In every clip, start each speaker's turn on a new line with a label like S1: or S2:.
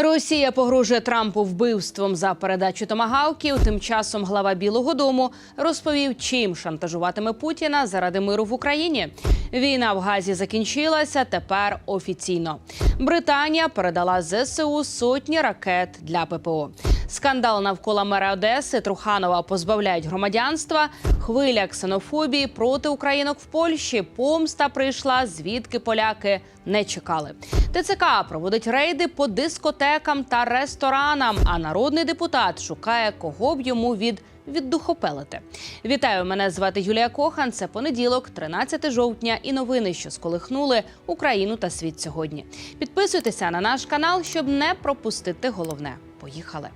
S1: Росія погрожує Трампу вбивством за передачу томагавків. Тим часом глава Білого Дому розповів, чим шантажуватиме Путіна заради миру в Україні. Війна в Газі закінчилася. Тепер офіційно. Британія передала ЗСУ сотні ракет для ППО. Скандал навколо мера Одеси Труханова позбавляють громадянства. Хвиля ксенофобії проти українок в Польщі. Помста прийшла, звідки поляки не чекали. ТЦК проводить рейди по дискотекам та ресторанам. А народний депутат шукає, кого б йому від віддухопелити. Вітаю! Мене звати Юлія Кохан. Це понеділок, 13 жовтня, і новини, що сколихнули Україну та світ сьогодні. Підписуйтеся на наш канал, щоб не пропустити головне. Поїхали.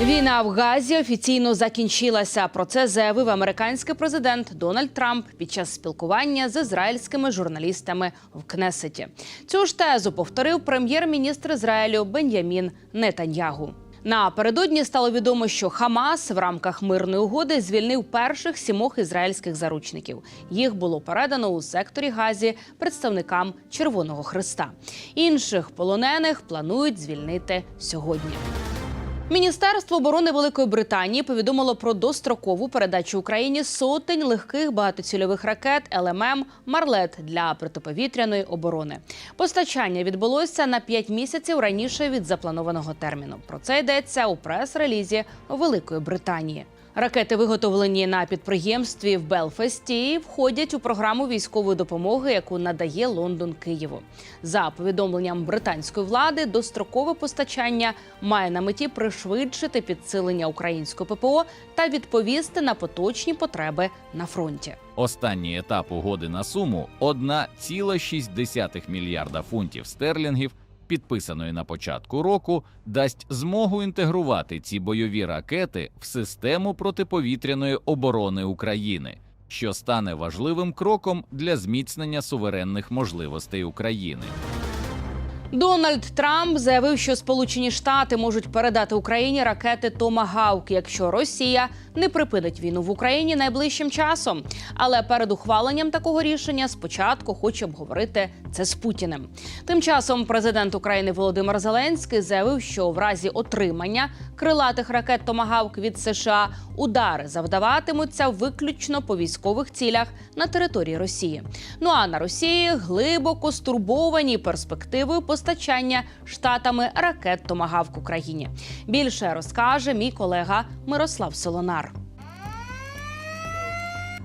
S1: Війна в Газі офіційно закінчилася. Про це заявив американський президент Дональд Трамп під час спілкування з ізраїльськими журналістами в Кнесеті. Цю ж тезу повторив прем'єр-міністр Ізраїлю Бен'ямін Нетаньягу. Напередодні стало відомо, що Хамас в рамках мирної угоди звільнив перших сімох ізраїльських заручників. Їх було передано у секторі Газі представникам Червоного Христа. Інших полонених планують звільнити сьогодні. Міністерство оборони Великої Британії повідомило про дострокову передачу Україні сотень легких багатоцільових ракет ЛММ Марлет для протиповітряної оборони. Постачання відбулося на 5 місяців раніше від запланованого терміну. Про це йдеться у прес-релізі Великої Британії. Ракети, виготовлені на підприємстві в Белфасті, і входять у програму військової допомоги, яку надає Лондон Києву. За повідомленням британської влади, дострокове постачання має на меті пришвидшити підсилення української ППО та відповісти на поточні потреби на фронті.
S2: Останній етап угоди на суму 1,6 мільярда фунтів стерлінгів, підписаної на початку року, дасть змогу інтегрувати ці бойові ракети в систему протиповітряної оборони України, що стане важливим кроком для зміцнення суверенних можливостей України.
S1: Дональд Трамп заявив, що Сполучені Штати можуть передати Україні ракети Томагавк, якщо Росія не припинить війну в Україні найближчим часом. Але перед ухваленням такого рішення спочатку хоче обговорити це з Путіним. Тим часом президент України Володимир Зеленський заявив, що в разі отримання крилатих ракет Томагавк від США удари завдаватимуться виключно по військових цілях на території Росії. Ну а на Росії глибоко стурбовані перспективою постачання штатами ракет Томагавк Україні. Більше розкаже мій колега Мирослав Солонар.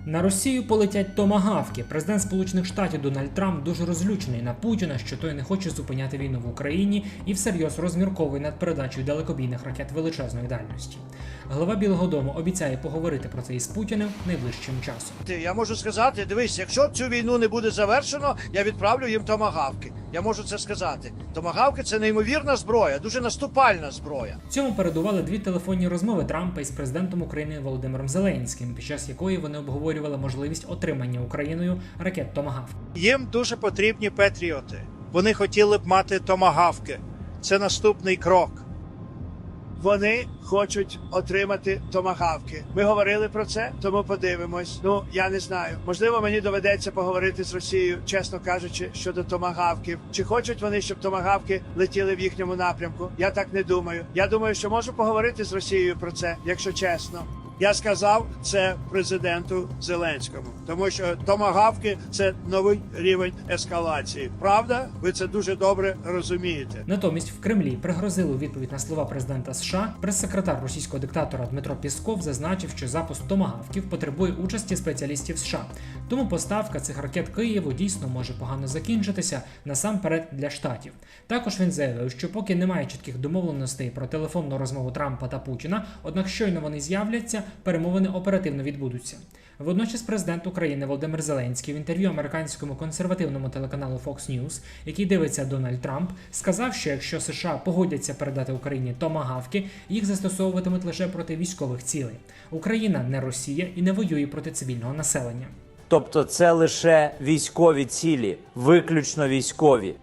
S3: На Росію полетять томагавки. Президент Сполучених Штатів Дональд Трамп дуже розлючений на Путіна, що той не хоче зупиняти війну в Україні і всерйоз розмірковує над передачею далекобійних ракет величезної дальності. Глава Білого Дому обіцяє поговорити про це із Путіним найближчим часом.
S4: Ти- Я можу сказати, дивись, якщо цю війну не буде завершено, я відправлю їм томагавки. Я можу це сказати. Томагавки це неймовірна зброя, дуже наступальна зброя.
S3: Цьому передували дві телефонні розмови Трампа із президентом України Володимиром Зеленським, під час якої вони обговорювали можливість отримання Україною ракет Томагавк.
S4: Їм дуже потрібні патріоти. Вони хотіли б мати томагавки. Це наступний крок. Вони хочуть отримати томагавки. Ми говорили про це, тому подивимось. Ну я не знаю. Можливо, мені доведеться поговорити з Росією, чесно кажучи, щодо томагавків. Чи хочуть вони, щоб томагавки летіли в їхньому напрямку? Я так не думаю. Я думаю, що можу поговорити з Росією про це, якщо чесно. Я сказав це президенту Зеленському, тому що томагавки це новий рівень ескалації. Правда, ви це дуже добре розумієте.
S3: Натомість в Кремлі пригрозили у відповідь на слова президента США. Прес-секретар російського диктатора Дмитро Пісков зазначив, що запуск томагавків потребує участі спеціалістів США. Тому поставка цих ракет Києву дійсно може погано закінчитися насамперед для штатів. Також він заявив, що поки немає чітких домовленостей про телефонну розмову Трампа та Путіна, однак щойно вони з'являться, перемовини оперативно відбудуться. Водночас президент України Володимир Зеленський в інтерв'ю американському консервативному телеканалу Fox News, який дивиться Дональд Трамп, сказав, що якщо США погодяться передати Україні томагавки, їх застосовуватимуть лише проти військових цілей. Україна не Росія і не воює проти цивільного населення.
S5: Тобто це лише військові цілі, виключно військові.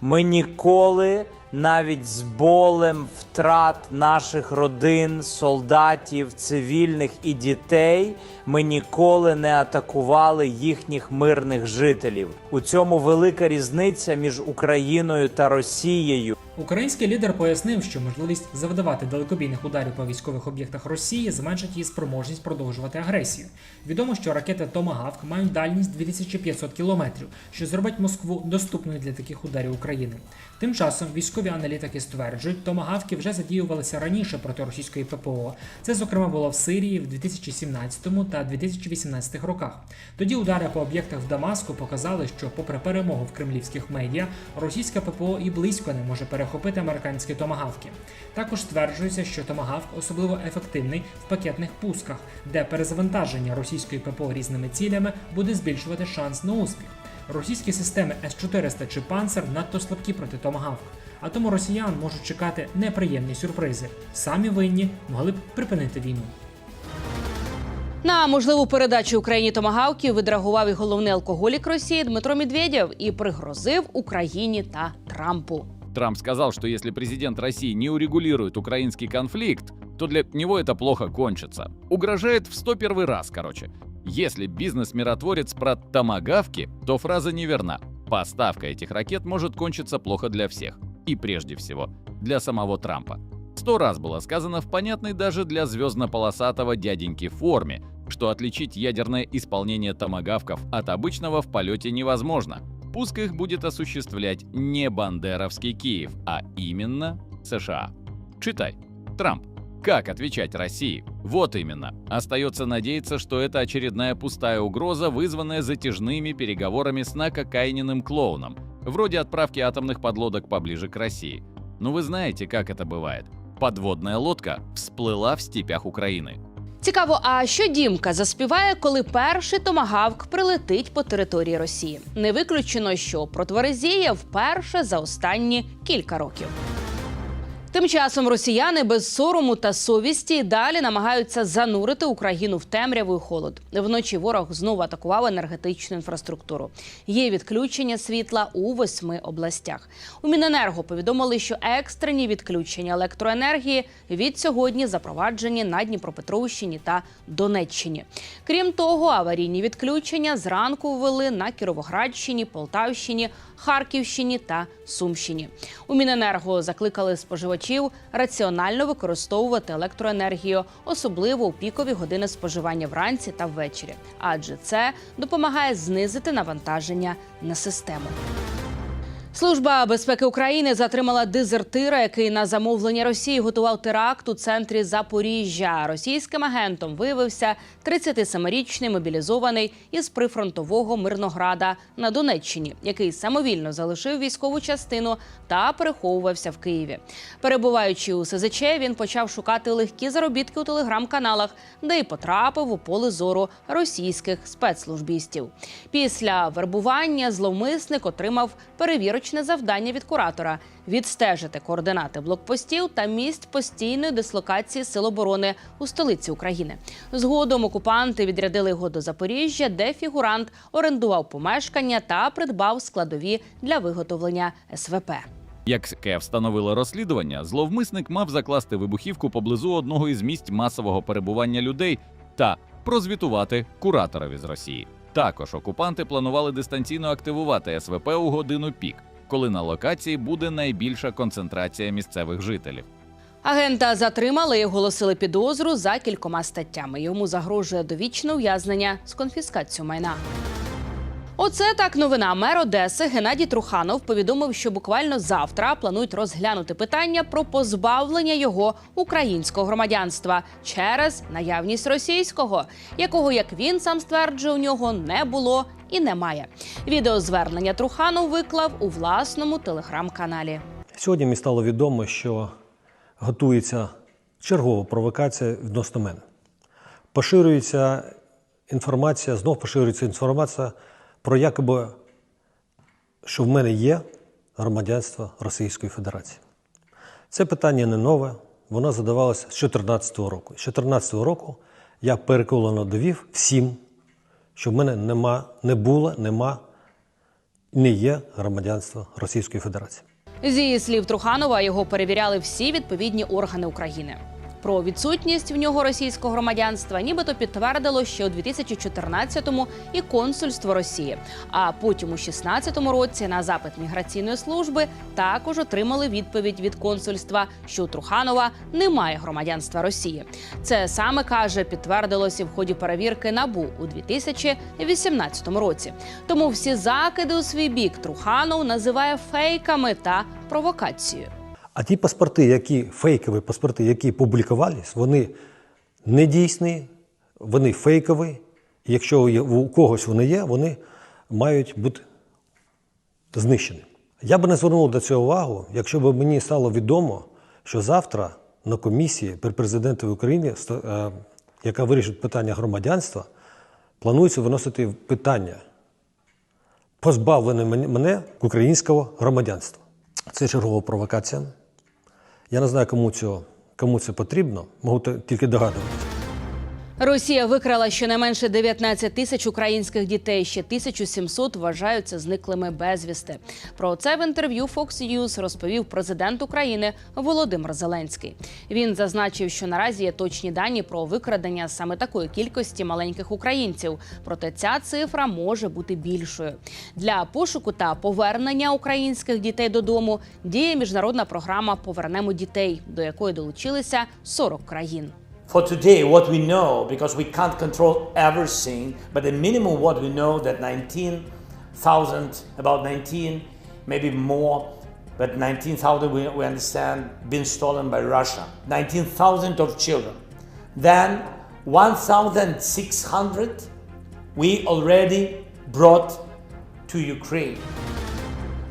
S5: Ми ніколи навіть з болем втрат наших родин, солдатів, цивільних і дітей, ми ніколи не атакували їхніх мирних жителів. У цьому велика різниця між Україною та Росією.
S3: Український лідер пояснив, що можливість завдавати далекобійних ударів по військових об'єктах Росії зменшить її спроможність продовжувати агресію. Відомо, що ракети Томагавк мають дальність 2500 кілометрів, що зробить Москву доступною для таких ударів України. Тим часом військові аналітики стверджують, томагавки вже задіювалися раніше проти російської ППО. Це зокрема було в Сирії в 2017 та 2018 роках. Тоді удари по об'єктах в Дамаску показали, що, попри перемогу в кремлівських медіа, російська ППО і близько не може перехопити американські томагавки. Також стверджується, що томагавк особливо ефективний в пакетних пусках, де перезавантаження російської ППО різними цілями буде збільшувати шанс на успіх. Російські системи С-400 чи Панцер надто слабкі проти Томагавк, а тому росіян можуть чекати неприємні сюрпризи. Самі винні могли б припинити війну.
S1: На можливу передачу Україні томагавків відреагував і головний алкоголік Росії Дмитро Медведєв і пригрозив Україні та Трампу.
S2: Трамп сказал, что если президент России не урегулирует украинский конфликт, то для него это плохо кончится. Угрожает в 101 раз, короче. Если бизнес-миротворец про томагавки, то фраза неверна. Поставка этих ракет может кончиться плохо для всех. И прежде всего, для самого Трампа. Сто раз было сказано в понятной даже для звездно-полосатого дяденьки форме, что отличить ядерное исполнение томагавков от обычного в полете невозможно. Пуск их будет осуществлять не Бандеровский Киев, а именно США. Читай. Трамп. Как отвечать России? Вот именно. Остается надеяться, что это очередная пустая угроза, вызванная затяжными переговорами с накокаиненным клоуном, вроде отправки атомных подлодок поближе к России. Но вы знаете, как это бывает. Подводная лодка всплыла в степях Украины.
S1: Цікаво, а що Дімка заспіває, коли перший томагавк прилетить по території Росії? Не виключено, що протверезіє вперше за останні кілька років. Тим часом росіяни без сорому та совісті далі намагаються занурити Україну в темряву і холод. Вночі ворог знову атакував енергетичну інфраструктуру. Є відключення світла у восьми областях. У Міненерго повідомили, що екстрені відключення електроенергії від сьогодні запроваджені на Дніпропетровщині та Донеччині. Крім того, аварійні відключення зранку ввели на Кіровоградщині, Полтавщині, Харківщині та Сумщині. У Міненерго закликали споживачів раціонально використовувати електроенергію, особливо у пікові години споживання вранці та ввечері, адже це допомагає знизити навантаження на систему. Служба безпеки України затримала дезертира, який на замовлення Росії готував теракт у центрі Запоріжжя. Російським агентом виявився 37-річний мобілізований із прифронтового Мирнограда на Донеччині, який самовільно залишив військову частину та переховувався в Києві. Перебуваючи у СЗЧ, він почав шукати легкі заробітки у телеграм-каналах, де й потрапив у поле зору російських спецслужбістів. Після вербування зловмисник отримав перевірочне завдання від куратора відстежити координати блокпостів та місць постійної дислокації сил оборони у столиці України. Згодом окупанти відрядили його до Запоріжжя, де фігурант орендував помешкання та придбав складові для виготовлення СВП.
S2: Як встановило розслідування, зловмисник мав закласти вибухівку поблизу одного із місць масового перебування людей та прозвітувати кураторові з Росії. Також окупанти планували дистанційно активувати СВП у годину пік, коли на локації буде найбільша концентрація місцевих жителів.
S1: Агента затримали і оголосили підозру за кількома статтями. Йому загрожує довічне ув'язнення з конфіскацією майна. Оце так новина. Мер Одеси Геннадій Труханов повідомив, що буквально завтра планують розглянути питання про позбавлення його українського громадянства через наявність російського, якого, як він сам стверджує, у нього не було і немає. Відеозвернення Труханов виклав у власному телеграм-каналі.
S6: Сьогодні мені стало відомо, що готується чергова провокація відносно мене. Поширюється інформація, знов поширюється інформація про якоби, що в мене є громадянство Російської Федерації. Це питання не нове, воно задавалося з 2014 року. З 2014 року я переконано довів всім, що в мене нема, не було, нема, не є громадянства Російської Федерації.
S1: Зі слів Труханова його перевіряли всі відповідні органи України. Про відсутність в нього російського громадянства нібито підтвердило ще у 2014-му і консульство Росії. А потім у 16-му році на запит міграційної служби також отримали відповідь від консульства, що у Труханова немає громадянства Росії. Це саме каже підтвердилось і в ході перевірки набу у 2018 році. Тому всі закиди у свій бік Труханов називає фейками та провокацією.
S6: А ті паспорти, які фейкові паспорти, які публікувались, вони недійсні, вони фейкові. Якщо у когось вони є, вони мають бути знищені. Я би не звернув до цього увагу, якщо б мені стало відомо, що завтра на комісії при президентові України, е, яка вирішить питання громадянства, планується виносити питання позбавлення мен- мене українського громадянства. Це чергова провокація. Я не знаю, кому, цього, кому це потрібно, можу тільки догадуватися.
S1: Росія викрала щонайменше 19 тисяч українських дітей. Ще 1700 вважаються зниклими безвісти. Про це в інтерв'ю Fox News розповів президент України Володимир Зеленський. Він зазначив, що наразі є точні дані про викрадення саме такої кількості маленьких українців. Проте ця цифра може бути більшою. Для пошуку та повернення українських дітей додому діє міжнародна програма Повернемо дітей, до якої долучилися 40 країн.
S7: For today, what we know, because we can't control everything, but the minimum what we know that 19,000, about 19, maybe more, but 19,000 we, we understand been stolen by Russia. 19,000 of children. Then 1,600 we already brought to Ukraine.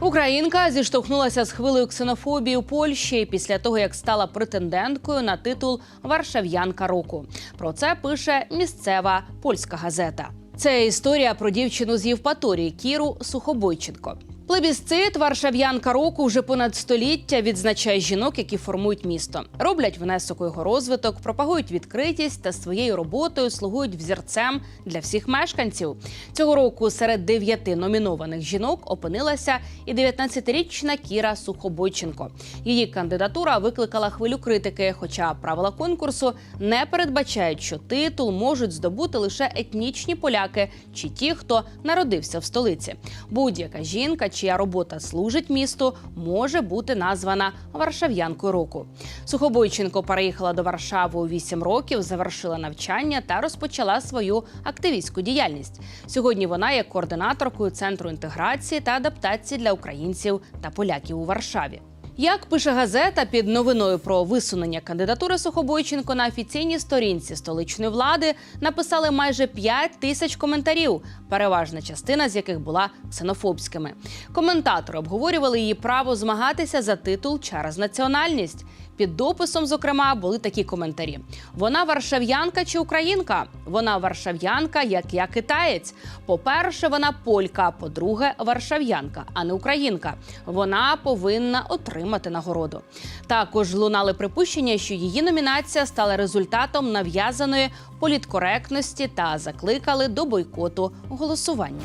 S1: Українка зіштовхнулася з хвилею ксенофобії у Польщі після того, як стала претенденткою на титул Варшав'янка року. Про це пише місцева польська газета. Це історія про дівчину з Євпаторії Кіру Сухобойченко. Плебісцит Варшав'янка року вже понад століття відзначає жінок, які формують місто, роблять внесок у його розвиток, пропагують відкритість та своєю роботою слугують взірцем для всіх мешканців. Цього року серед дев'яти номінованих жінок опинилася і 19-річна Кіра Сухобойченко. Її кандидатура викликала хвилю критики, хоча правила конкурсу не передбачають, що титул можуть здобути лише етнічні поляки чи ті, хто народився в столиці. Будь-яка жінка, чия робота служить місту, може бути названа Варшав'янкою року. Сухобойченко переїхала до Варшави у 8 років, завершила навчання та розпочала свою активістську діяльність. Сьогодні вона є координаторкою центру інтеграції та адаптації для українців та поляків у Варшаві. Як пише газета під новиною про висунення кандидатури Сухобойченко на офіційній сторінці столичної влади написали майже 5 тисяч коментарів, переважна частина з яких була ксенофобськими. Коментатори обговорювали її право змагатися за титул через національність. Під дописом, зокрема, були такі коментарі: вона варшав'янка чи українка? Вона варшав'янка, як я китаєць. По-перше, вона полька. По-друге, варшав'янка, а не українка. Вона повинна отримати нагороду. Також лунали припущення, що її номінація стала результатом нав'язаної політкоректності та закликали до бойкоту голосування.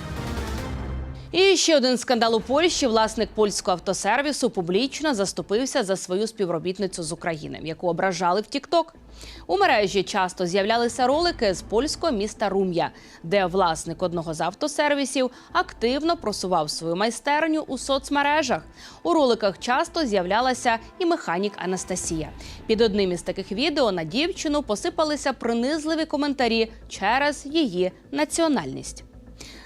S1: І ще один скандал у Польщі. Власник польського автосервісу публічно заступився за свою співробітницю з України, яку ображали в Тікток. У мережі часто з'являлися ролики з польського міста Рум'я, де власник одного з автосервісів активно просував свою майстерню у соцмережах. У роликах часто з'являлася і механік Анастасія. Під одним із таких відео на дівчину посипалися принизливі коментарі через її національність.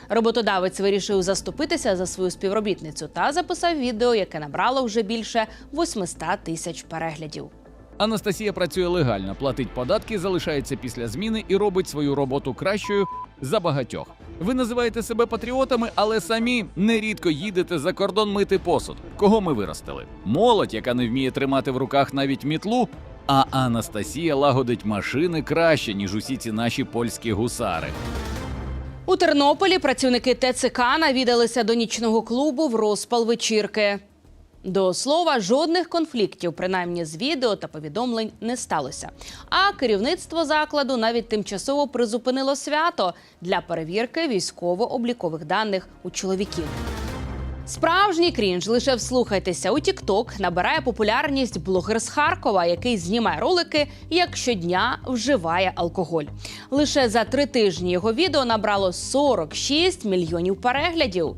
S1: Роботодавець вирішив заступитися за свою співробітницю та записав відео, яке набрало вже більше 800 тисяч переглядів.
S2: Анастасія працює легально, платить податки, залишається після зміни і робить свою роботу кращою за багатьох. Ви називаєте себе патріотами, але самі нерідко їдете за кордон мити посуд. Кого ми виростили? Молодь, яка не вміє тримати в руках навіть мітлу. А Анастасія лагодить машини краще, ніж усі ці наші польські гусари.
S1: У Тернополі працівники ТЦК навідалися до нічного клубу в розпал вечірки. До слова, жодних конфліктів, принаймні з відео та повідомлень, не сталося. А керівництво закладу навіть тимчасово призупинило свято для перевірки військово-облікових даних у чоловіків. Справжній крінж, лише вслухайтеся у TikTok набирає популярність блогер з Харкова, який знімає ролики, як щодня вживає алкоголь. Лише за три тижні його відео набрало 46 мільйонів переглядів.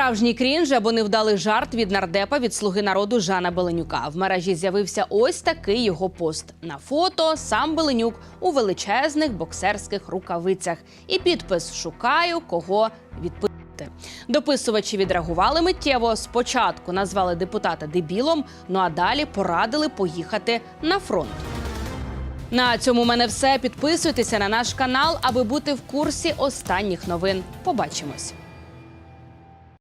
S1: Справжній крінж або невдалий жарт від нардепа від слуги народу Жана Беленюка. В мережі з'явився ось такий його пост. На фото сам Беленюк у величезних боксерських рукавицях. І підпис Шукаю кого відпити. Дописувачі відреагували миттєво. Спочатку назвали депутата дебілом, ну а далі порадили поїхати на фронт. На цьому в мене все. Підписуйтеся на наш канал, аби бути в курсі останніх новин. Побачимось.